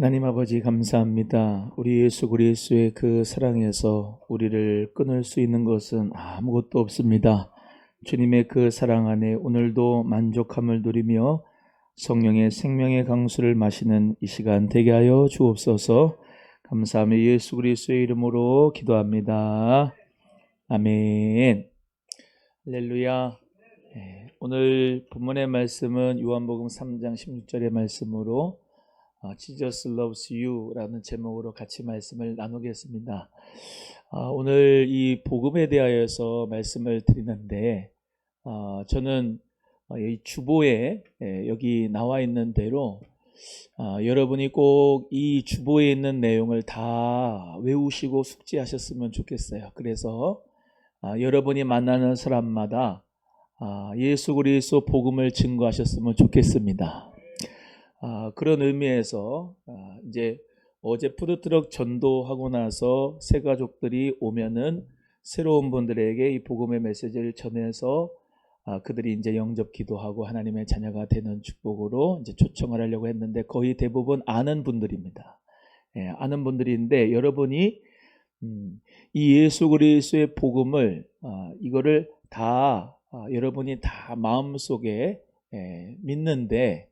하나님 아버지 감사합니다. 우리 예수 그리스도의 그 사랑에서 우리를 끊을 수 있는 것은 아무것도 없습니다. 주님의 그 사랑 안에 오늘도 만족함을 누리며 성령의 생명의 강수를 마시는 이 시간 되게 하여 주옵소서. 감사하며 예수 그리스도의 이름으로 기도합니다. 아멘. 할렐루야. 네, 오늘 본문의 말씀은 요한복음 3장 16절의 말씀으로 어, Jesus loves you라는 제목으로 같이 말씀을 나누겠습니다. 아, 오늘 이 복음에 대하여서 말씀을 드리는데 어, 저는 어, 이 주보에 예, 여기 나와 있는 대로 여러분이 꼭 이 주보에 있는 내용을 다 외우시고 숙지하셨으면 좋겠어요. 그래서 여러분이 만나는 사람마다 예수 그리스도 복음을 증거하셨으면 좋겠습니다. 아, 그런 의미에서 아, 이제 어제 푸드트럭 전도하고 나서 새 가족들이 오면은 새로운 분들에게 이 복음의 메시지를 전해서 아, 그들이 이제 영접 기도하고 하나님의 자녀가 되는 축복으로 이제 초청을 하려고 했는데 거의 대부분 아는 분들입니다. 예, 아는 분들인데 여러분이 음, 이 예수 그리스도의 복음을 아, 이거를 다 아, 여러분이 다 마음속에 예, 믿는데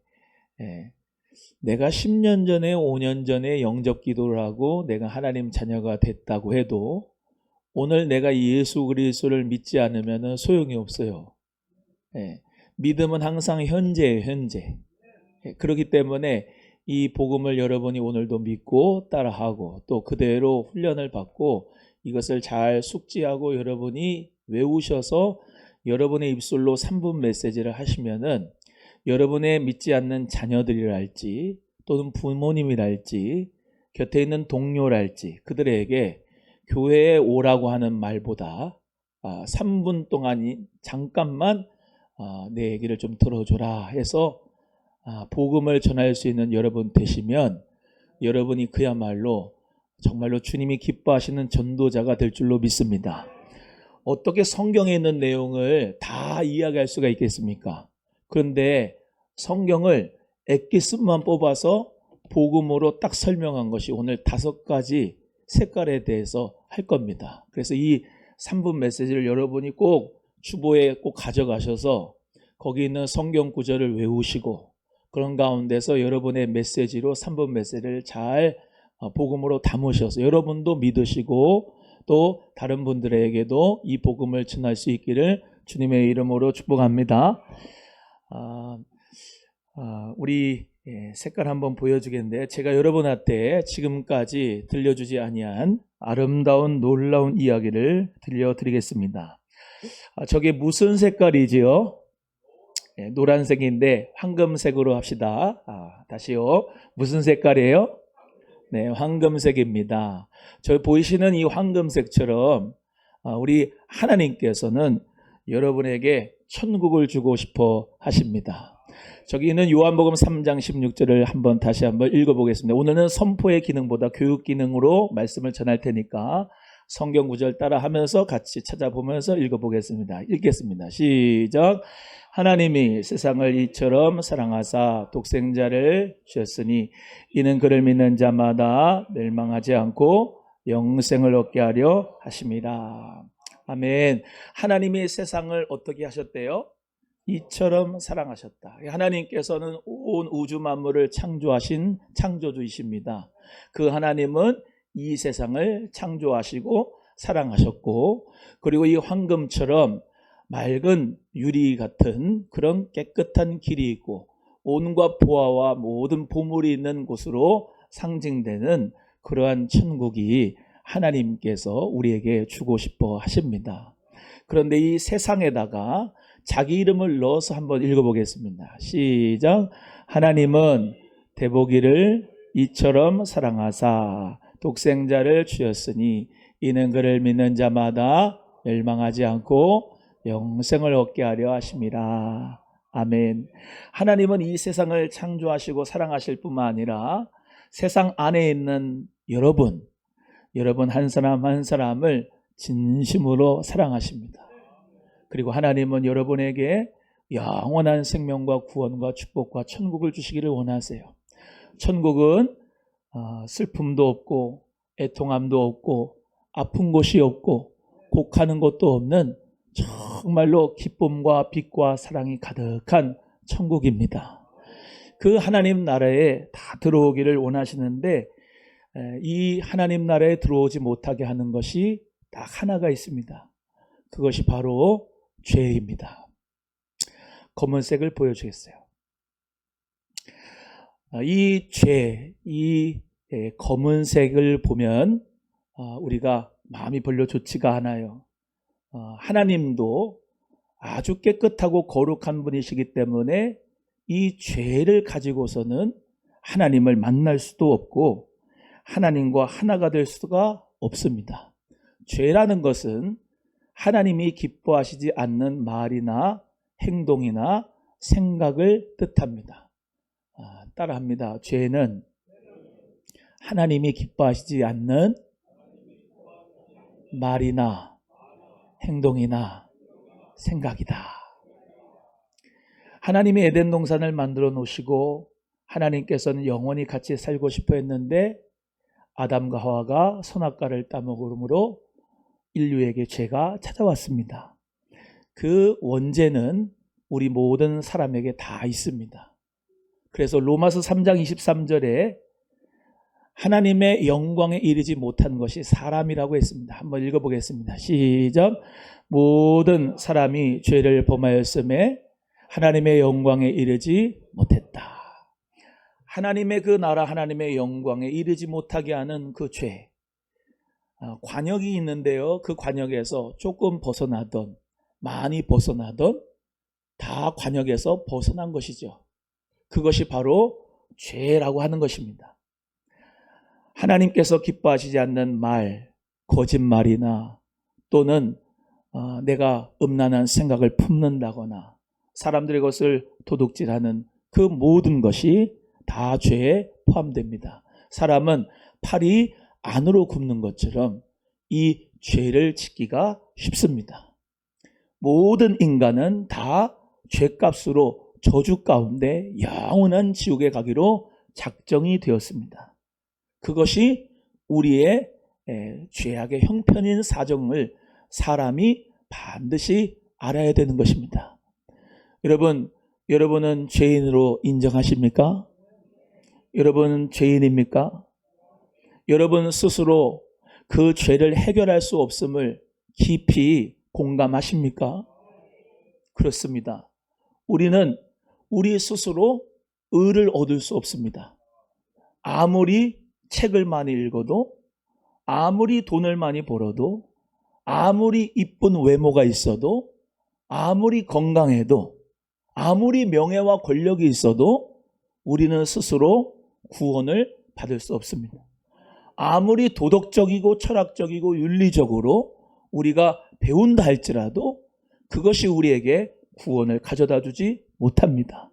예, 내가 10년 전에 5년 전에 영접 기도를 하고 내가 하나님 자녀가 됐다고 해도 오늘 내가 예수 그리스도를 믿지 않으면 소용이 없어요. 예, 믿음은 항상 현재예요, 현재. 예, 그렇기 때문에 이 복음을 여러분이 오늘도 믿고 따라하고 또 그대로 훈련을 받고 이것을 잘 숙지하고 여러분이 외우셔서 여러분의 입술로 3분 메시지를 하시면은 여러분의 믿지 않는 자녀들이랄지 또는 부모님이랄지 곁에 있는 동료랄지 그들에게 교회에 오라고 하는 말보다 3분 아, 동안 잠깐만 아, 내 얘기를 좀 들어줘라 해서 아, 복음을 전할 수 있는 여러분 되시면 여러분이 그야말로 정말로 주님이 기뻐하시는 전도자가 될 줄로 믿습니다. 어떻게 성경에 있는 내용을 다 이야기할 수가 있겠습니까? 그런데 성경을 엑기스만 뽑아서 복음으로 딱 설명한 것이 오늘 다섯 가지 색깔에 대해서 할 겁니다. 그래서 이 3분 메시지를 여러분이 꼭 주보에 꼭 가져가셔서 거기 있는 성경 구절을 외우시고 그런 가운데서 여러분의 메시지로 3분 메시지를 잘 어, 복음으로 담으셔서 여러분도 믿으시고 또 다른 분들에게도 이 복음을 전할 수 있기를 주님의 이름으로 축복합니다. 아, 아, 우리 예, 색깔 한번 보여주겠는데 제가 여러분한테 지금까지 들려주지 아니한 아름다운 놀라운 이야기를 들려드리겠습니다. 아, 저게 무슨 색깔이지요? 예, 노란색인데 황금색으로 합시다. 아, 다시요. 무슨 색깔이에요? 네, 황금색입니다. 저 보이시는 이 황금색처럼 아, 우리 하나님께서는 여러분에게 천국을 주고 싶어 하십니다. 저기 있는 요한복음 3장 16절을 한번 다시 한번 읽어보겠습니다. 오늘은 선포의 기능보다 교육 기능으로 말씀을 전할 테니까 성경 구절 따라 하면서 같이 찾아보면서 읽어보겠습니다. 읽겠습니다. 시작. 하나님이 세상을 이처럼 사랑하사 독생자를 주셨으니 이는 그를 믿는 자마다 멸망하지 않고 영생을 얻게 하려 하심이라. 아멘. 하나님이 세상을 어떻게 하셨대요? 이처럼 사랑하셨다. 하나님께서는 온 우주 만물을 창조하신 창조주이십니다. 그 하나님은 이 세상을 창조하시고 사랑하셨고 그리고 이 황금처럼 맑은 유리 같은 그런 깨끗한 길이 있고 온과 보아와 모든 보물이 있는 곳으로 상징되는 그러한 천국이 하나님께서 우리에게 주고 싶어 하십니다. 그런데 이 세상에다가 자기 이름을 넣어서 한번 읽어보겠습니다. 시작. 하나님은 대보기를 이처럼 사랑하사 독생자를 주였으니 이는 그를 믿는 자마다 멸망하지 않고 영생을 얻게 하려 하심이라. 아멘. 하나님은 이 세상을 창조하시고 사랑하실 뿐만 아니라 세상 안에 있는 여러분, 여러분 한 사람 한 사람을 진심으로 사랑하십니다. 그리고 하나님은 여러분에게 영원한 생명과 구원과 축복과 천국을 주시기를 원하세요. 천국은 아, 슬픔도 없고 애통함도 없고 아픈 곳이 없고 곡하는 것도 없는 정말로 기쁨과 빛과 사랑이 가득한 천국입니다. 그 하나님 나라에 다 들어오기를 원하시는데 에, 이 하나님 나라에 들어오지 못하게 하는 것이 딱 하나가 있습니다. 그것이 바로 죄입니다. 검은색을 보여주겠어요. 아, 이 죄, 이 예, 검은색을 보면 아, 우리가 마음이 별로 좋지가 않아요. 어, 하나님도 아주 깨끗하고 거룩한 분이시기 때문에 이 죄를 가지고서는 하나님을 만날 수도 없고 하나님과 하나가 될 수가 없습니다. 죄라는 것은 하나님이 기뻐하시지 않는 말이나 행동이나 생각을 뜻합니다. 아, 따라합니다. 죄는 하나님이 기뻐하시지 않는 말이나 행동이나 생각이다. 하나님이 에덴 동산을 만들어 놓으시고 하나님께서는 영원히 같이 살고 싶어 했는데 아담과 하와가 선악과를 따먹으므로 인류에게 죄가 찾아왔습니다. 그 원죄는 우리 모든 사람에게 다 있습니다. 그래서 로마서 3장 23절에 하나님의 영광에 이르지 못한 것이 사람이라고 했습니다. 한번 읽어보겠습니다. 시작. 모든 사람이 죄를 범하였음에 하나님의 영광에 이르지 못했다. 하나님의 그 나라 하나님의 영광에 이르지 못하게 하는 그 죄. 아, 관역이 있는데요. 그 관역에서 조금 벗어나던 많이 벗어나던 다 관역에서 벗어난 것이죠. 그것이 바로 죄라고 하는 것입니다. 하나님께서 기뻐하시지 않는 말, 거짓말이나 또는 어, 내가 음란한 생각을 품는다거나 사람들의 것을 도둑질하는 그 모든 것이 다 죄에 포함됩니다. 사람은 팔이 안으로 굽는 것처럼 이 죄를 짓기가 쉽습니다. 모든 인간은 다 죄값으로 저주 가운데 영원한 지옥에 가기로 작정이 되었습니다. 그것이 우리의 죄악의 형편인 사정을 사람이 반드시 알아야 되는 것입니다. 여러분, 여러분은 죄인으로 인정하십니까? 여러분은 죄인입니까? 여러분 스스로 그 죄를 해결할 수 없음을 깊이 공감하십니까? 그렇습니다. 우리는 우리 스스로 의를 얻을 수 없습니다. 아무리 책을 많이 읽어도 아무리 돈을 많이 벌어도 아무리 이쁜 외모가 있어도 아무리 건강해도 아무리 명예와 권력이 있어도 우리는 스스로 구원을 받을 수 없습니다. 아무리 도덕적이고 철학적이고 윤리적으로 우리가 배운다 할지라도 그것이 우리에게 구원을 가져다 주지 못합니다.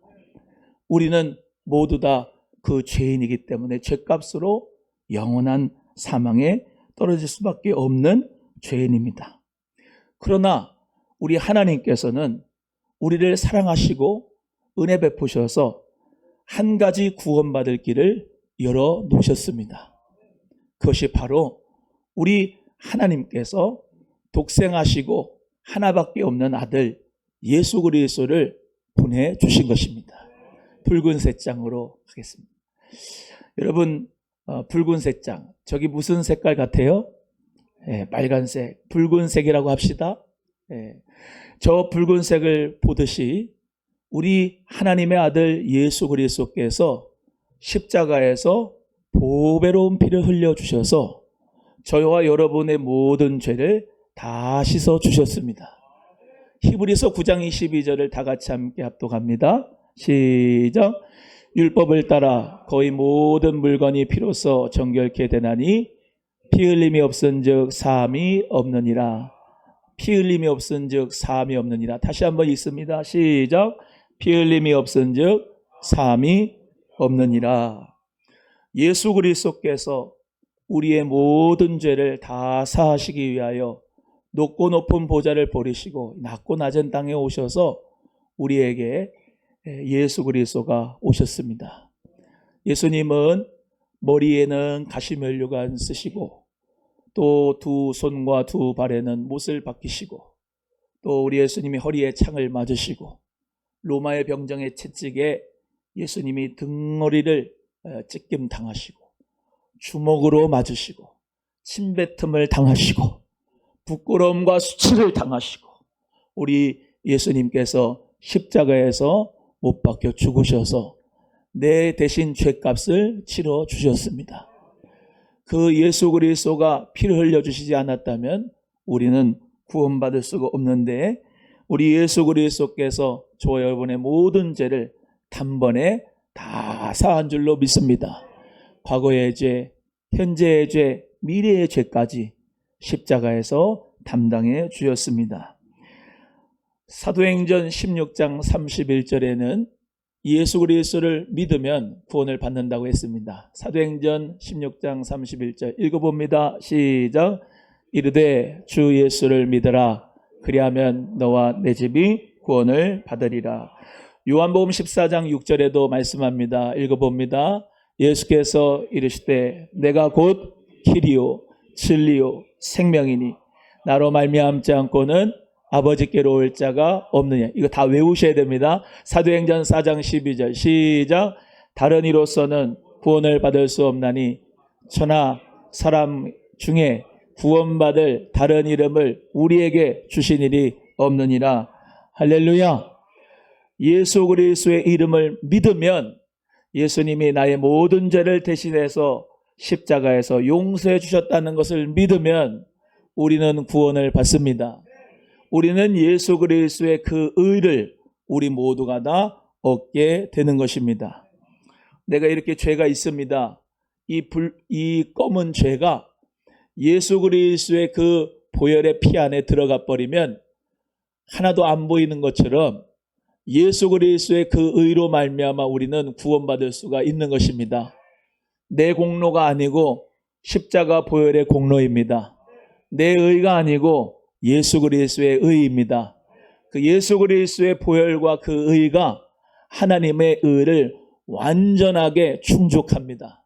우리는 모두 다 그 죄인이기 때문에 죄값으로 영원한 사망에 떨어질 수밖에 없는 죄인입니다. 그러나 우리 하나님께서는 우리를 사랑하시고 은혜 베푸셔서 한 가지 구원받을 길을 열어 놓으셨습니다. 그것이 바로 우리 하나님께서 독생하시고 하나밖에 없는 아들 예수 그리스도를 보내 주신 것입니다. 붉은 색 장으로 하겠습니다. 여러분 어, 붉은 색 장 저기 무슨 색깔 같아요? 예, 빨간색, 붉은색이라고 합시다. 예, 저 붉은색을 보듯이 우리 하나님의 아들 예수 그리스도께서 십자가에서 보배로운 피를 흘려 주셔서 저와 여러분의 모든 죄를 다 씻어 주셨습니다. 히브리서 9장 22절을 다 같이 함께 합독합니다. 시작. 율법을 따라 거의 모든 물건이 피로써 정결케 되나니 피 흘림이 없은즉 사함이 없느니라. 피 흘림이 없은즉 사함이 없느니라. 다시 한번 읽습니다. 시작. 피 흘림이 없은즉 사함이 없느니라. 예수 그리스도께서 우리의 모든 죄를 다 사하시기 위하여 높고 높은 보좌를 버리시고 낮고 낮은 땅에 오셔서 우리에게 예수 그리스도가 오셨습니다. 예수님은 머리에는 가시면류관 쓰시고 또 두 손과 두 발에는 못을 박히시고 또 우리 예수님이 허리에 창을 맞으시고 로마의 병정의 채찍에 예수님이 등허리를 어, 찢김 당하시고 주먹으로 맞으시고 침뱉음을 당하시고 부끄러움과 수치를 당하시고 우리 예수님께서 십자가에서 못 박혀 죽으셔서 내 대신 죄값을 치러 주셨습니다. 그 예수 그리스도가 피를 흘려 주시지 않았다면 우리는 구원받을 수가 없는데 우리 예수 그리스도께서 저와 여러분의 모든 죄를 단번에 다 사한 줄로 믿습니다. 과거의 죄, 현재의 죄, 미래의 죄까지 십자가에서 담당해 주셨습니다. 사도행전 16장 31절에는 예수 그리스도를 믿으면 구원을 받는다고 했습니다. 사도행전 16장 31절 읽어봅니다. 시작. 이르되 주 예수를 믿어라. 그리하면 너와 내 집이 구원을 받으리라. 요한복음 14장 6절에도 말씀합니다. 읽어봅니다. 예수께서 이르시되 내가 곧 길이요 진리요 생명이니 나로 말미암지 않고는 아버지께로 올 자가 없느냐. 이거 다 외우셔야 됩니다. 사도행전 4장 12절 시작. 다른 이로서는 구원을 받을 수 없나니 천하 사람 중에 구원받을 다른 이름을 우리에게 주신 일이 없느니라. 할렐루야. 예수 그리스도의 이름을 믿으면 예수님이 나의 모든 죄를 대신해서 십자가에서 용서해 주셨다는 것을 믿으면 우리는 구원을 받습니다. 우리는 예수 그리스도의 그 의를 우리 모두가 다 얻게 되는 것입니다. 내가 이렇게 죄가 있습니다. 이, 불, 이 검은 죄가 예수 그리스도의 그 보혈의 피 안에 들어가 버리면 하나도 안 보이는 것처럼 예수 그리스도의 그 의로 말미암아 우리는 구원받을 수가 있는 것입니다. 내 공로가 아니고 십자가 보혈의 공로입니다. 내 의가 아니고 예수 그리스도의 의입니다. 그 예수 그리스도의 보혈과 그 의가 하나님의 의를 완전하게 충족합니다.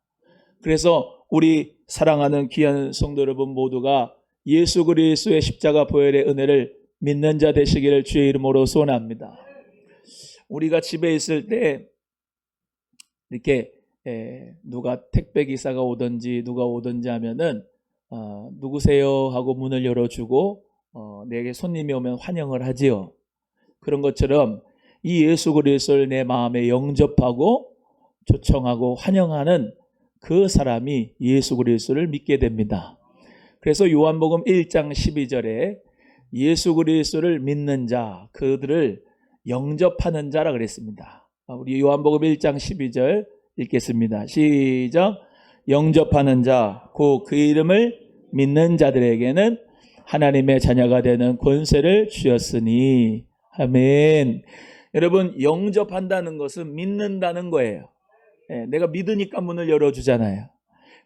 그래서 우리 사랑하는 귀한 성도 여러분 모두가 예수 그리스도의 십자가 보혈의 은혜를 믿는 자 되시기를 주의 이름으로 소원합니다. 우리가 집에 있을 때 이렇게 에, 누가 택배 기사가 오든지 누가 오든지 하면은 어, 누구세요 하고 문을 열어주고 어, 내게 손님이 오면 환영을 하지요. 그런 것처럼 이 예수 그리스도를 내 마음에 영접하고 초청하고 환영하는 그 사람이 예수 그리스도를 믿게 됩니다. 그래서 요한복음 1장 12절에 예수 그리스도를 믿는 자, 그들을 영접하는 자라 그랬습니다. 우리 요한복음 1장 12절 읽겠습니다. 시작. 영접하는 자, 곧 그 이름을 믿는 자들에게는 하나님의 자녀가 되는 권세를 주셨으니. 아멘. 여러분, 영접한다는 것은 믿는다는 거예요. 예, 내가 믿으니까 문을 열어주잖아요.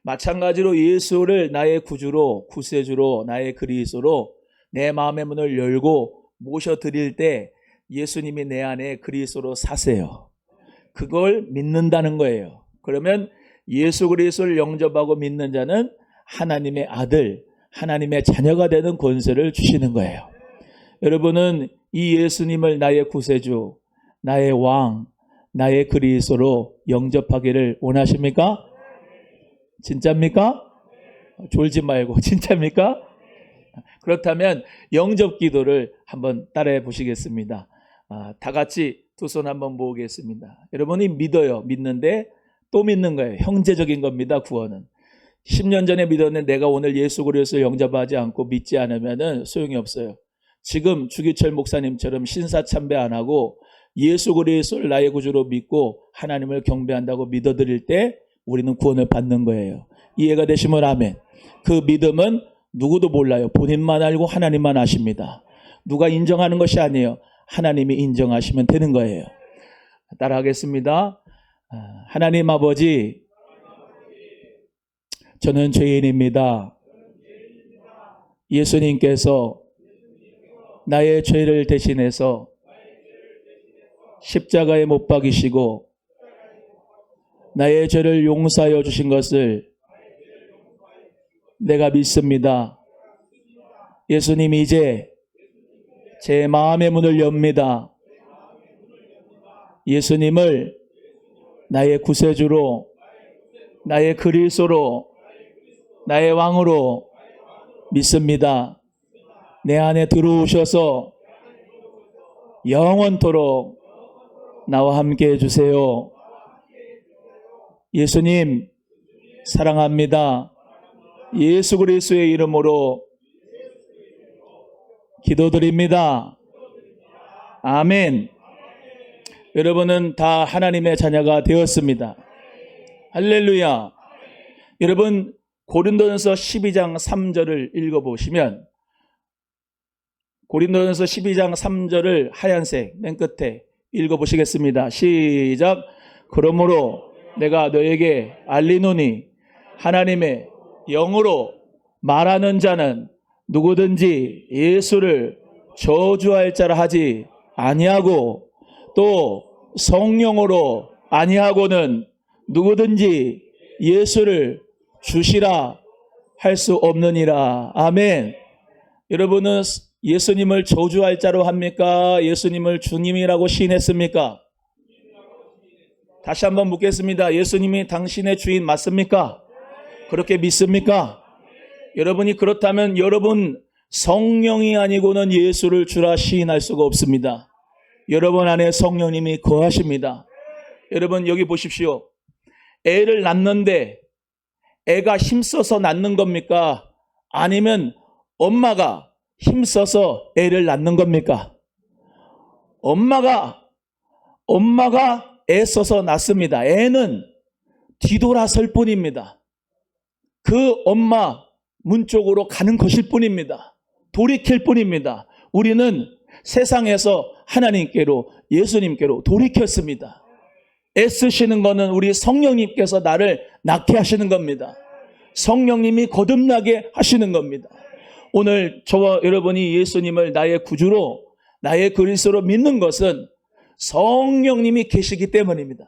마찬가지로 예수를 나의 구주로, 구세주로, 나의 그리스도로 내 마음의 문을 열고 모셔드릴 때 예수님이 내 안에 그리스도로 사세요. 그걸 믿는다는 거예요. 그러면 예수 그리스도를 영접하고 믿는 자는 하나님의 아들, 하나님의 자녀가 되는 권세를 주시는 거예요. 여러분은 이 예수님을 나의 구세주, 나의 왕, 나의 그리스도로 영접하기를 원하십니까? 진짜입니까? 졸지 말고 진짜입니까? 그렇다면 영접 기도를 한번 따라해 보시겠습니다. 아, 다 같이 두 손 한번 모으겠습니다. 여러분이 믿어요. 믿는데 또 믿는 거예요. 형제적인 겁니다. 구원은. 10년 전에 믿었는데 내가 오늘 예수 그리스도를 영접하지 않고 믿지 않으면 소용이 없어요. 지금 주기철 목사님처럼 신사 참배 안 하고 예수 그리스도를 나의 구주로 믿고 하나님을 경배한다고 믿어드릴 때 우리는 구원을 받는 거예요. 이해가 되시면 아멘. 그 믿음은 누구도 몰라요. 본인만 알고 하나님만 아십니다. 누가 인정하는 것이 아니에요. 하나님이 인정하시면 되는 거예요. 따라하겠습니다. 아, 하나님 아버지, 저는 죄인입니다. 예수님께서 나의 죄를 대신해서 십자가에 못 박이시고 나의 죄를 용서하여 주신 것을 내가 믿습니다. 예수님 이제 제 마음의 문을 엽니다. 예수님을 나의 구세주로, 나의 그리스도로, 나의 왕으로 믿습니다. 내 안에 들어오셔서 영원토록 나와 함께 해주세요. 예수님, 사랑합니다. 예수 그리스도의 이름으로 기도드립니다. 아멘. 여러분은 다 하나님의 자녀가 되었습니다. 할렐루야. 여러분, 고린도전서 12장 3절을 읽어보시면, 고린도전서 12장 3절을 하얀색 맨 끝에 읽어보시겠습니다. 시작. 그러므로 내가 너에게 알리노니 하나님의 영으로 말하는 자는 누구든지 예수를 저주할 자라 하지 아니하고 또 성령으로 아니하고는 누구든지 예수를 주시라 할 수 없느니라. 아멘. 여러분은 예수님을 저주할 자로 합니까? 예수님을 주님이라고 시인했습니까? 다시 한번 묻겠습니다. 예수님이 당신의 주인 맞습니까? 그렇게 믿습니까? 여러분이 그렇다면 여러분 성령이 아니고는 예수를 주라 시인할 수가 없습니다. 여러분 안에 성령님이 거하십니다. 여러분 여기 보십시오. 애를 낳는데 애가 힘써서 낳는 겁니까? 아니면 엄마가 힘써서 애를 낳는 겁니까? 엄마가 엄마가 애써서 낳습니다. 애는 뒤돌아설 뿐입니다. 그 엄마 문 쪽으로 가는 것일 뿐입니다. 돌이킬 뿐입니다. 우리는 세상에서 하나님께로 예수님께로 돌이켰습니다. 애쓰시는 것은 우리 성령님께서 나를 낳게 하시는 겁니다. 성령님이 거듭나게 하시는 겁니다. 오늘 저와 여러분이 예수님을 나의 구주로 나의 그리스도로 믿는 것은 성령님이 계시기 때문입니다.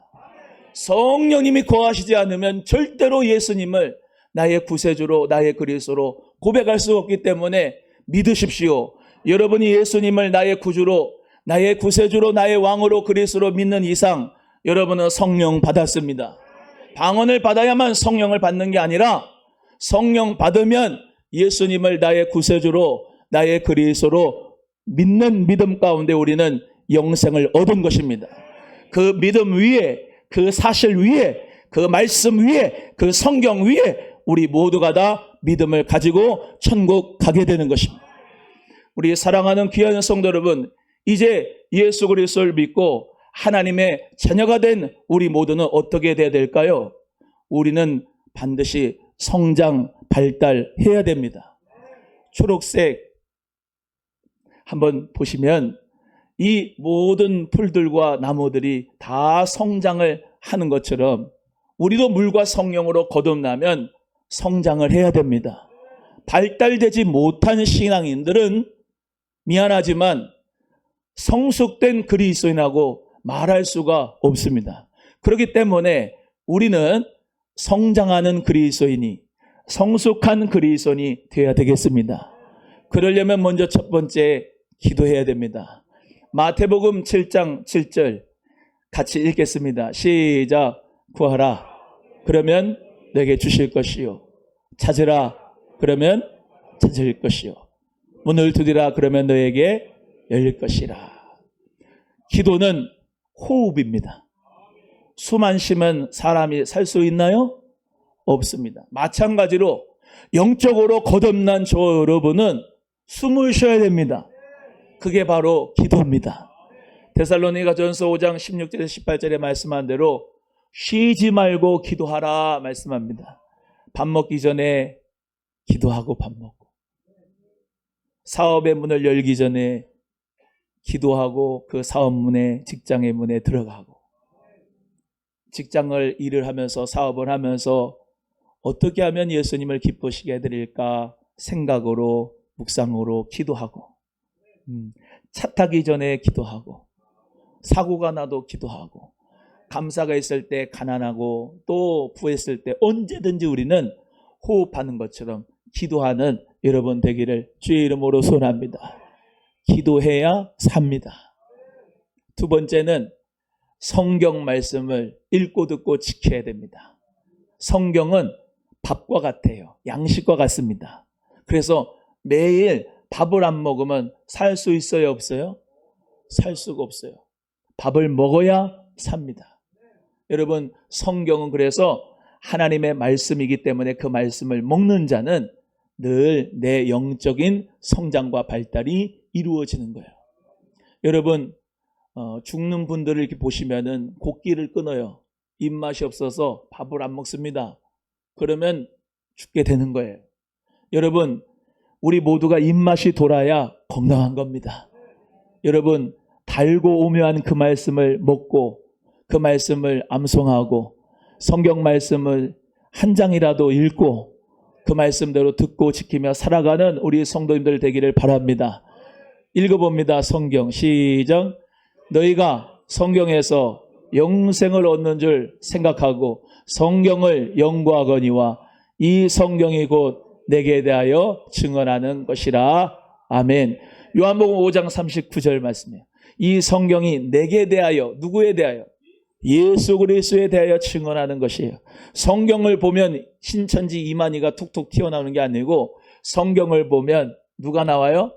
성령님이 거하시지 않으면 절대로 예수님을 나의 구세주로 나의 그리스도로 고백할 수 없기 때문에 믿으십시오. 여러분이 예수님을 나의 구주로 나의 구세주로 나의 왕으로 그리스도로 믿는 이상 여러분은 성령 받았습니다. 방언을 받아야만 성령을 받는 게 아니라 성령 받으면 예수님을 나의 구세주로 나의 그리스도로 믿는 믿음 가운데 우리는 영생을 얻은 것입니다. 그 믿음 위에 그 사실 위에 그 말씀 위에 그 성경 위에 우리 모두가 다 믿음을 가지고 천국 가게 되는 것입니다. 우리 사랑하는 귀한 성도 여러분, 이제 예수 그리스도를 믿고 하나님의 자녀가 된 우리 모두는 어떻게 돼야 될까요? 우리는 반드시 성장, 발달해야 됩니다. 초록색 한번 보시면 이 모든 풀들과 나무들이 다 성장을 하는 것처럼 우리도 물과 성령으로 거듭나면 성장을 해야 됩니다. 발달되지 못한 신앙인들은 미안하지만 성숙된 그리스도인하고 말할 수가 없습니다. 그렇기 때문에 우리는 성장하는 그리스도인이 성숙한 그리스도인이 되어야 되겠습니다. 그러려면 먼저 첫 번째 기도해야 됩니다. 마태복음 7장 7절 같이 읽겠습니다. 시작 구하라 그러면 내게 주실 것이요 찾으라 그러면 찾을 것이요 문을 두드라 그러면 너에게 열릴 것이라 기도는 호흡입니다. 숨 안 쉬면 사람이 살 수 있나요? 없습니다. 마찬가지로 영적으로 거듭난 저 여러분은 숨을 쉬어야 됩니다. 그게 바로 기도입니다. 데살로니가 전서 5장 16절에서 18절에 말씀한 대로 쉬지 말고 기도하라 말씀합니다. 밥 먹기 전에 기도하고 밥 먹고 사업의 문을 열기 전에 기도하고 그 사업 문에 직장의 문에 들어가고 직장을 일을 하면서 사업을 하면서 어떻게 하면 예수님을 기쁘시게 해드릴까 생각으로 묵상으로 기도하고 음, 차 타기 전에 기도하고 사고가 나도 기도하고 감사가 있을 때 가난하고 또 부했을 때 언제든지 우리는 호흡하는 것처럼 기도하는 여러분 되기를 주의 이름으로 소원합니다. 기도해야 삽니다. 두 번째는 성경 말씀을 읽고 듣고 지켜야 됩니다. 성경은 밥과 같아요. 양식과 같습니다. 그래서 매일 밥을 안 먹으면 살 수 있어요, 없어요? 살 수가 없어요. 밥을 먹어야 삽니다. 여러분, 성경은 그래서 하나님의 말씀이기 때문에 그 말씀을 먹는 자는 늘 내 영적인 성장과 발달이 이루어지는 거예요. 여러분, 어, 죽는 분들을 이렇게 보시면은 곡기를 끊어요. 입맛이 없어서 밥을 안 먹습니다. 그러면 죽게 되는 거예요. 여러분, 우리 모두가 입맛이 돌아야 건강한 겁니다. 여러분, 달고 오묘한 그 말씀을 먹고 그 말씀을 암송하고 성경 말씀을 한 장이라도 읽고 그 말씀대로 듣고 지키며 살아가는 우리 성도님들 되기를 바랍니다. 읽어봅니다. 성경 시작. 너희가 성경에서 영생을 얻는 줄 생각하고 성경을 연구하거니와 이 성경이 곧 내게 대하여 증언하는 것이라. 아멘. 요한복음 5장 39절 말씀이에요. 이 성경이 내게 대하여 누구에 대하여 예수 그리스도에 대하여 증언하는 것이에요. 성경을 보면 신천지 이만희가 툭툭 튀어나오는 게 아니고 성경을 보면 누가 나와요?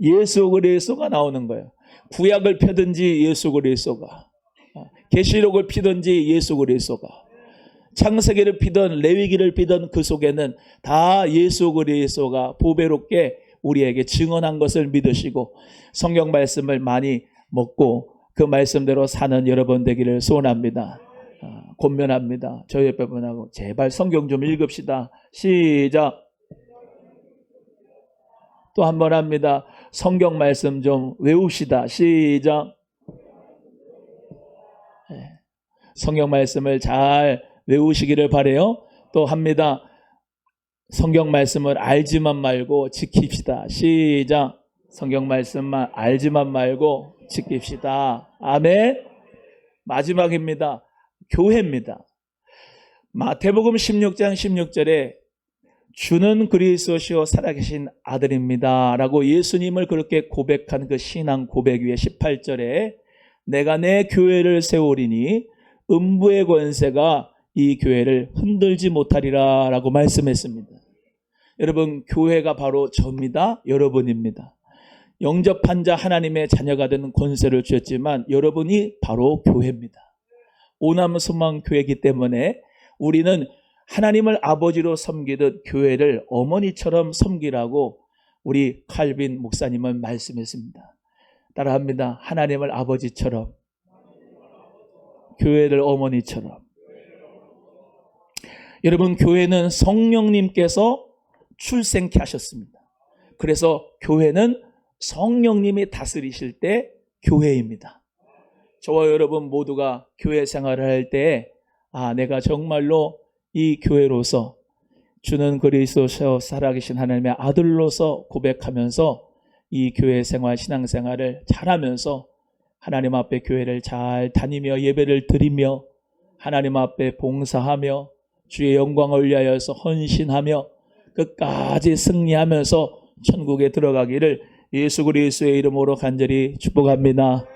예수 그리스도가 나오는 거예요. 구약을 펴든지 예수 그리스도가 계시록을 피든지 예수 그리스도가 창세기를 피던 레위기를 피던 그 속에는 다 예수 그리스도가 보배롭게 우리에게 증언한 것을 믿으시고 성경 말씀을 많이 먹고 그 말씀대로 사는 여러분 되기를 소원합니다. 아, 권면합니다. 저희 옆에 분하고 제발 성경 좀 읽읍시다. 시작. 또 한 번 합니다. 성경 말씀 좀 외웁시다. 시작. 네. 성경 말씀을 잘 외우시기를 바래요. 또 합니다. 성경 말씀을 알지만 말고 지킵시다. 시작. 성경 말씀만 알지만 말고 지킵시다. 아멘. 마지막입니다. 교회입니다. 마태복음 16장 16절에 주는 그리스도시요 살아계신 아들입니다. 라고 예수님을 그렇게 고백한 그 신앙 고백 위에 18절에 내가 내 교회를 세우리니 음부의 권세가 이 교회를 흔들지 못하리라 라고 말씀했습니다. 여러분, 교회가 바로 저입니다. 여러분입니다. 영접한 자 하나님의 자녀가 되는 권세를 주셨지만 여러분이 바로 교회입니다. 오남 소망 교회이기 때문에 우리는 하나님을 아버지로 섬기듯 교회를 어머니처럼 섬기라고 우리 칼빈 목사님은 말씀했습니다. 따라합니다. 하나님을 아버지처럼 교회를 어머니처럼 여러분 교회는 성령님께서 출생케 하셨습니다. 그래서 교회는 성령님이 다스리실 때 교회입니다. 저와 여러분 모두가 교회 생활을 할 때, 아, 내가 정말로 이 교회로서 주는 그리스도 살아계신 하나님의 아들로서 고백하면서 이 교회 생활, 신앙 생활을 잘하면서 하나님 앞에 교회를 잘 다니며 예배를 드리며 하나님 앞에 봉사하며 주의 영광을 위하여서 헌신하며 끝까지 승리하면서 천국에 들어가기를 예수 그리스도의 이름으로 간절히 축복합니다.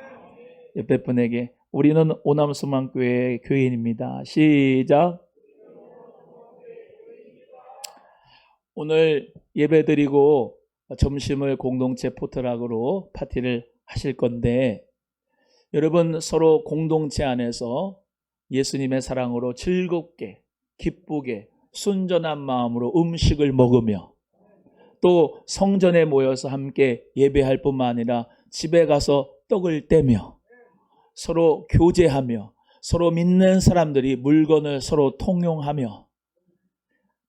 옆에 분에게 우리는 오남수만교회 교인입니다. 시작. 오늘 예배 드리고 점심을 공동체 포트락으로 파티를 하실 건데 여러분 서로 공동체 안에서 예수님의 사랑으로 즐겁게 기쁘게 순전한 마음으로 음식을 먹으며 또 성전에 모여서 함께 예배할 뿐만 아니라 집에 가서 떡을 떼며 서로 교제하며 서로 믿는 사람들이 물건을 서로 통용하며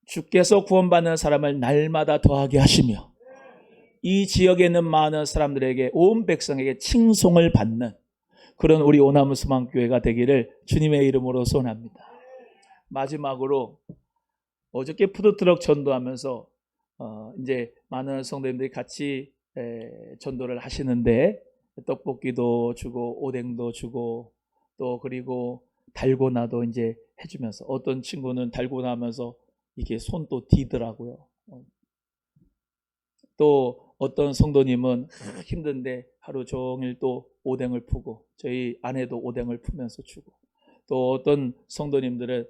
주께서 구원받는 사람을 날마다 더하게 하시며 이 지역에 있는 많은 사람들에게 온 백성에게 칭송을 받는 그런 우리 오나무 수망교회가 되기를 주님의 이름으로 소원합니다. 마지막으로 어저께 푸드트럭 전도하면서 어, 이제 많은 성도님들이 같이 에, 전도를 하시는데 떡볶이도 주고 오뎅도 주고 또 그리고 달고나도 이제 해주면서 어떤 친구는 달고나 하면서 이게 손또 디더라고요. 어. 또 어떤 성도님은 힘든데 하루 종일 또 오뎅을 푸고 저희 아내도 오뎅을 푸면서 주고 또 어떤 성도님들은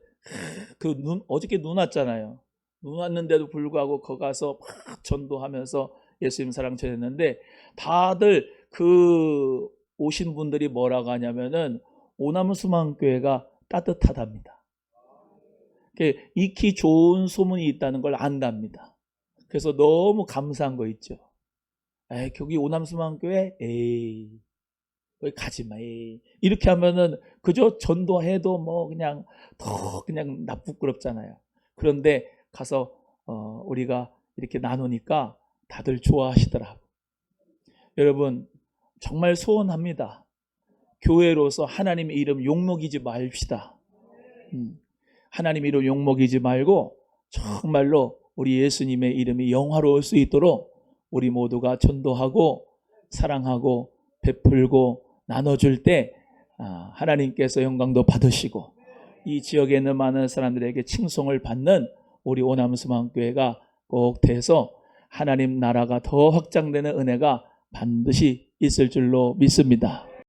그 눈 어저께 눈 왔잖아요. 눈 왔는데도 불구하고 거 가서 막 전도하면서 예수님 사랑 전했는데 다들 그 오신 분들이 뭐라고 하냐면은 오나무 수망교회가 따뜻하답니다. 이렇게 익히 좋은 소문이 있다는 걸 안답니다. 그래서 너무 감사한 거 있죠. 에이, 거기 오남수망교회? 에이, 가지 마. 이렇게 하면은 그저 전도해도 뭐 그냥 더 그냥 나쁘끄럽잖아요. 그런데 가서 어, 우리가 이렇게 나누니까 다들 좋아하시더라고. 여러분 정말 소원합니다. 교회로서 하나님의 이름 욕먹이지 맙시다. 음, 하나님 이름 욕먹이지 말고 정말로 우리 예수님의 이름이 영화로울 수 있도록 우리 모두가 전도하고 사랑하고 베풀고 나눠줄 때 아, 하나님께서 영광도 받으시고 이 지역에 있는 많은 사람들에게 칭송을 받는 우리 오남수망교회가 꼭 돼서 하나님 나라가 더 확장되는 은혜가 반드시 있을 줄로 믿습니다.